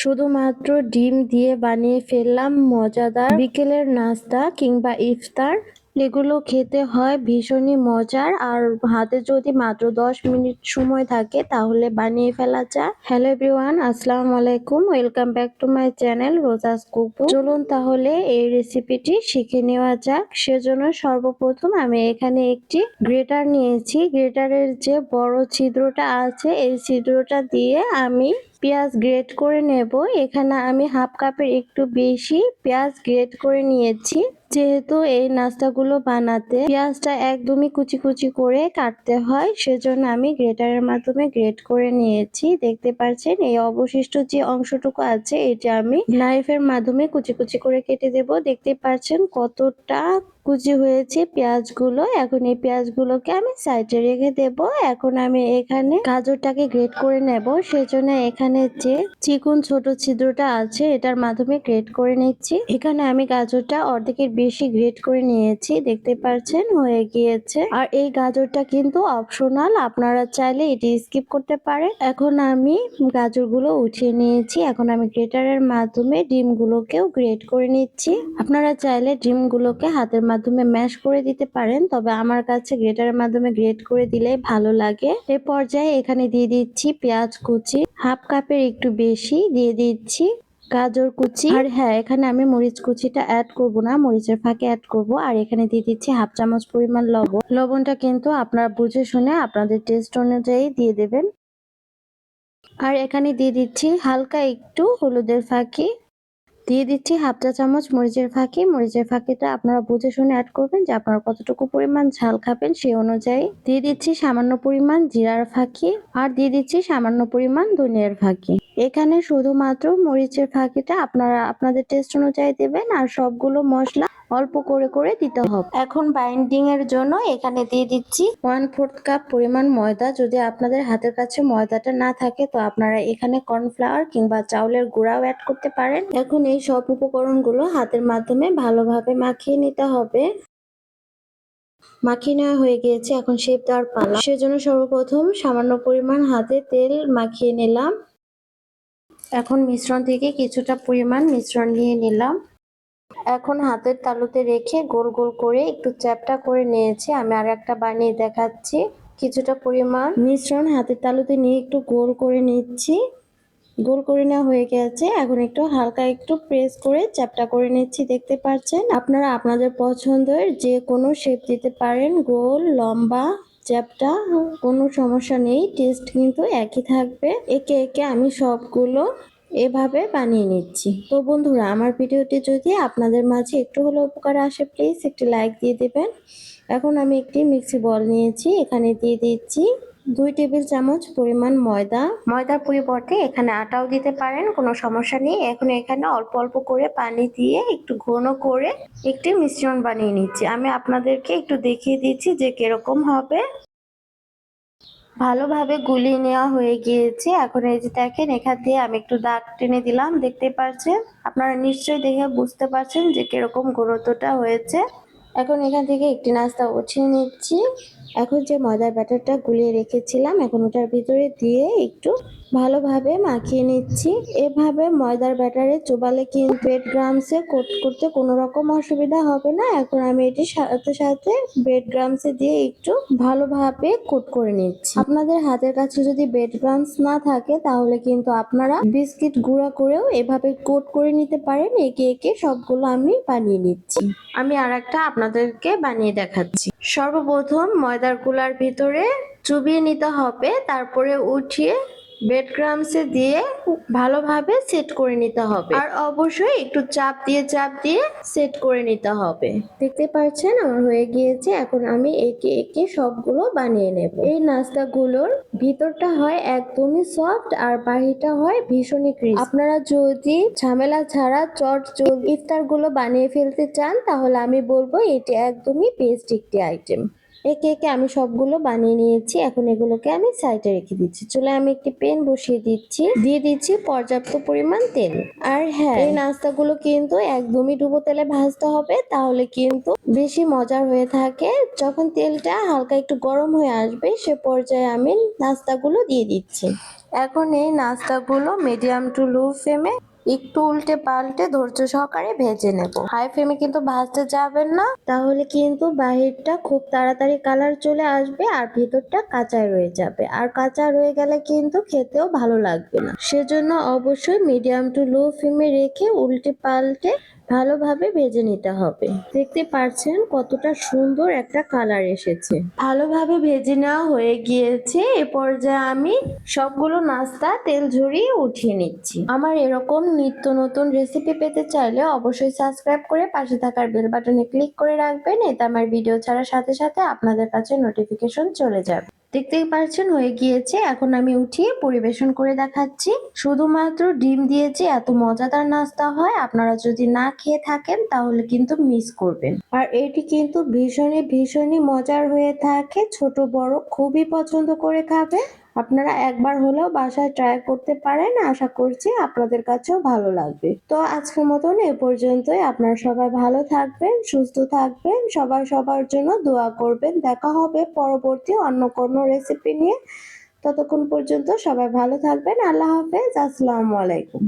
শুধুমাত্র ডিম দিয়ে বানিয়ে ফেললাম মজাদার বিকেলের নাস্তা কিংবা ইফতার। এগুলো খেতে হয় ভীষণই মজার। আর হাতে যদি মাত্র দশ মিনিট সময় থাকে, তাহলে বানিয়ে ফেলা যায়। হ্যালো এভরিওয়ান, আসসালামু আলাইকুম। Welcome back to my channel রোজাস কুকু চলুন তাহলে এই রেসিপিটি শিখে নেওয়া যাক। সেজন্য সর্বপ্রথম আমি এখানে একটি গ্রেটার নিয়েছি। গ্রেটারের যে বড় ছিদ্রটা আছে, এই ছিদ্রটা দিয়ে আমি পেঁয়াজ গ্রেট করে নেব। এখানে আমি হাফ কাপের একটু বেশি পেঁয়াজ গ্রেট করে নিয়েছি। যেহেতু এই নাস্তাগুলো বানাতে পেঁয়াজটা একদমই কুচি কুচি করে কাটতে হয়, সেজন্য আমি গ্রেটারের মাধ্যমে গ্রেট করে নিয়েছি। দেখতে পাচ্ছেন, এই অবশিষ্ট যে অংশটুকু আছে, এটা আমি নাইফের মাধ্যমে কুচি কুচি করে কেটে দেব। দেখতে পাচ্ছেন কতটা কুচি হয়েছে পেঁয়াজগুলো। এখন এই পেঁয়াজগুলোকে আমি সাইডে রেখে দেব। এখন আমি এখানে গাজরটাকে গ্রেট করে নেব। সেজন্য এখানে যে চিকুন ছোট ছিদ্রটা আছে, এটার মাধ্যমে গ্রেট করে নিচ্ছি। এখানে আমি গাজরটা অর্ধেকের বেশি গ্রেট করে নিয়েছি, দেখতে পাচ্ছেন? হয়ে গিয়েছে। আর এই গাজরটা কিন্তু অপশনাল, আপনারা চাইলে এটি স্কিপ করতে পারেন। এখন আমি গাজরগুলো উঠিয়ে নিয়েছি। এখন আমি গ্রেটারের মাধ্যমে ডিমগুলোকেও গ্রেট করে নিচ্ছি। আপনারা চাইলে ডিমগুলোকে হাতের মাধ্যমে ম্যাশ করে দিতে পারেন, তবে আমার কাছে গ্রেটারের মাধ্যমে গ্রেট করে দিলে ভালো লাগে। এ পর্যায়ে এখানে দিয়ে দিচ্ছি পেঁয়াজ কুচি, হাফ কাপের একটু বেশি দিয়ে দিচ্ছি গাজর কুচি। আর হ্যাঁ এখানে আমি মরিচ কুচিটা অ্যাড করব না, মরিচের ফাঁকে অ্যাড করব। আর এখানে দিয়ে দিচ্ছি হাফ চামচ পরিমাণ লবণ। লবণটা কিন্তু আপনারা বুঝে শুনে আপনাদের টেস্ট অনুযায়ী দিয়ে দেবেন। আর এখানে দিয়ে দিচ্ছি হালকা একটু হলুদের ফাঁকি দিয়ে দিচ্ছি হাফ চা চামচ মরিচের ফাঁকি। মরিচের ফাঁকিটা আপনারা বুঝে শুনে অ্যাড করবেন যে আপনারা কতটুকু পরিমাণ ঝাল খাবেন সেই অনুযায়ী। দিয়ে দিচ্ছি সামান্য পরিমাণ জিরার ফাঁকি আর দিয়ে দিচ্ছি সামান্য পরিমাণ ধনিয়ার ফাঁকি। এখানে শুধুমাত্র মরিচের ফাঁকিটা আপনারা, আপনাদের টেস্ট অনুযায়ী দেবেন আর সবগুলো মশলা অল্প করে করে দিতে হবে। এখন বাইন্ডিং এর জন্য এখানে দিয়ে দিচ্ছি ওয়ান ফোর্থ কাপ পরিমাণ ময়দা। যদি আপনাদের হাতের কাছে ময়দাটা না থাকে, তো আপনারা এখানে কর্নফ্লাওয়ার কিংবা চাউলের গুঁড়াও অ্যাড করতে পারেন। এখন এই সব উপকরণগুলো হাতের মাধ্যমে ভালোভাবে মাখিয়ে নিতে হবে। মাখিয়ে নেওয়া হয়ে গিয়েছে, এখন শেপ দেওয়ার পালা। সেজন্য সর্বপ্রথম সামান্য পরিমাণ হাতে তেল মাখিয়ে নিলাম। এখন মিশ্রণ থেকে কিছুটা পরিমাণ মিশ্রণ নিয়ে নিলাম। এখন হাতের তালুতে রেখে গোল গোল করে একটু চ্যাপটা করে নিয়েছি। আমি আর একটা বানিয়ে দেখাচ্ছি। কিছুটা পরিমাণ মিশ্রণ হাতের তালুতে নিয়ে একটু গোল করে নিচ্ছি। গোল করে নেওয়া হয়ে গেছে। এখন একটু হালকা একটু প্রেস করে চ্যাপটা করে নিচ্ছি, দেখতে পাচ্ছেন? আপনারা আপনাদের পছন্দের যে কোনো শেপ দিতে পারেন। গোল, লম্বা চ্যাপটা, কোনো সমস্যা নেই। টেস্ট কিন্তু একই থাকবে। একে একে আমি সবগুলো এভাবে বানিয়ে নিচ্ছি। তো বন্ধুরা, আমার ভিডিওটি যদি আপনাদের মাঝে একটু হলেও উপকার আসে প্লিজ একটি লাইক দিয়ে দেবেন। এখন আমি একটি মিক্সি বল নিয়েছি। এখানে দিয়ে দিচ্ছি দুই টেবিল চামচ পরিমাণ ময়দা। ময়দার পরিবর্তে এখানে আটাও দিতে পারেন, কোনো সমস্যা নেই। এখন এখানে অল্প অল্প করে পানি দিয়ে একটু ঘন করে একটি মিশ্রণ বানিয়ে নিচ্ছি। আমি আপনাদেরকে একটু দেখিয়ে দিচ্ছি যে কীরকম হবে। ভালোভাবে গুলিয়ে নেওয়া হয়ে গিয়েছে। এখন এই যে দেখেন, এখান দিয়ে আমি একটু দাগ টেনে দিলাম, দেখতে পাচ্ছেন? আপনারা নিশ্চয়ই দেখে বুঝতে পারছেন যে কীরকম গুরুত্বটা হয়েছে। এখন এখান থেকে একটি নাস্তা উঠিয়ে নিচ্ছি। এখন যে ময়দার ব্যাটারটা গুলিয়ে রেখেছিলাম, এখন ওটার ভিতরে দিয়ে একটু ভালোভাবে মাখিয়ে নিচ্ছি। এভাবে ময়দার ব্যাটারে চোবালে কিন্তু ব্রেড গ্রামসে কোট করতে কোনো রকম অসুবিধা হবে না। এখন আমি এটি সাথে সাথে ব্রেড গ্রামসে দিয়ে একটু ভালোভাবে কোট করে নিচ্ছি। আপনাদের হাতের কাছে যদি ব্রেড গ্রামস না থাকে, তাহলে কিন্তু আপনারা বিস্কিট গুঁড়া করেও এভাবে কোট করে নিতে পারেন। একে একে সবগুলো আমি বানিয়ে নিচ্ছি। আমি আর একটা আপনাদেরকে বানিয়ে দেখাচ্ছি। সর্বপ্রথম ময়দারগুলার ভিতরে চুবিয়ে নিতে হবে তারপরে উঠিয়ে ব্রেড ক্রামসে দিয়ে ভালোভাবে সেট করে নিতে হবে। আর অবশ্যই একটু চাপ দিয়ে চাপ দিয়ে সেট করে নিতে হবে। দেখতে পাচ্ছেন, আমার হয়ে গিয়েছে। এখন আমি একে একে সবগুলো বানিয়ে নেব। এই নাস্তাগুলোর ভিতরটা হয় একদমই সফট আর বাহিরটা হয় ভীষণই ক্রিস্প আপনারা যদি ঝামেলা ছাড়া, চট চল ইফতারগুলো বানিয়ে ফেলতে চান, তাহলে আমি বলব এটি একদমই বেস্ট একটি আইটেম একে একে আমি সবগুলো বানিয়ে নিয়েছি। এখন এগুলোকে আমি সাইডে রেখে দিচ্ছি। চলে আমি একটি পেন বসিয়ে দিচ্ছি। দিয়ে দিচ্ছি পর্যাপ্ত পরিমাণ তেল। আর হ্যাঁ এই নাস্তাগুলো কিন্তু একদমই ডুবো তেলে ভাজতে হবে। তাহলে কিন্তু বেশি মজার হয়ে থাকে। যখন তেলটা হালকা একটু গরম হয়ে আসবে, সে পর্যায়ে আমি নাস্তাগুলো দিয়ে দিচ্ছি। এখন এই নাস্তাগুলো মিডিয়াম টু লো ফ্লেমে একটু উল্টে পাল্টে ধৈর্য সহকারে ভেজে নেব। হাই ফ্লেমে কিন্তু ভাজতে যাবেন না। তাহলে কিন্তু বাহিরটা খুব তাড়াতাড়ি কালার চলে আসবে আর ভিতরটা কাঁচায় রয়ে যাবে। আর কাঁচা রয়ে গেলে কিন্তু খেতেও ভালো লাগবে না। সেজন্য অবশ্যই মিডিয়াম টু লো ফ্লেমে রেখে উল্টে পাল্টে ভালোভাবে ভেজে নিতে হবে। দেখতে পাচ্ছেন কতটা সুন্দর একটা কালার এসেছে। ভালোভাবে ভেজে নেওয়া হয়ে গিয়েছে। এ পর্যায়ে আমি সবগুলো নাস্তা, তেল ঝরিয়ে উঠিয়ে নিচ্ছি। আমার এরকম নিত্য নতুন রেসিপি পেতে চাইলে অবশ্যই সাবস্ক্রাইব করে পাশে থাকার বেল বাটনে ক্লিক করে রাখবেন। এতে আমার ভিডিও ছাড়ার সাথে সাথে আপনাদের কাছে নোটিফিকেশন চলে যাবে। দেখতেই পারছেন, হয়ে গিয়েছে। এখন আমি উঠিয়ে পরিবেশন করে দেখাচ্ছি। শুধুমাত্র ডিম দিয়েছে, এত মজাদার নাস্তা হয়। আপনারা যদি না খেয়ে থাকেন, তাহলে কিন্তু মিস করবেন। আর এটি কিন্তু ভীষণই ভীষণই মজার হয়ে থাকে। ছোট বড় খুবই পছন্দ করে খাবে। আপনারা একবার হলেও বাসায় ট্রাই করতে পারেন, আশা করছি আপনাদের কাছেও ভালো লাগবে। তো আজকের মতন এ পর্যন্তই, আপনারা সবাই ভালো থাকবেন, সুস্থ থাকবেন, সবাই সবার জন্য দোয়া করবেন। দেখা হবে পরবর্তী অন্য কোনো রেসিপি নিয়ে। ততক্ষণ পর্যন্ত সবাই ভালো থাকবেন, আল্লাহ হাফেজ, আসসালামু আলাইকুম।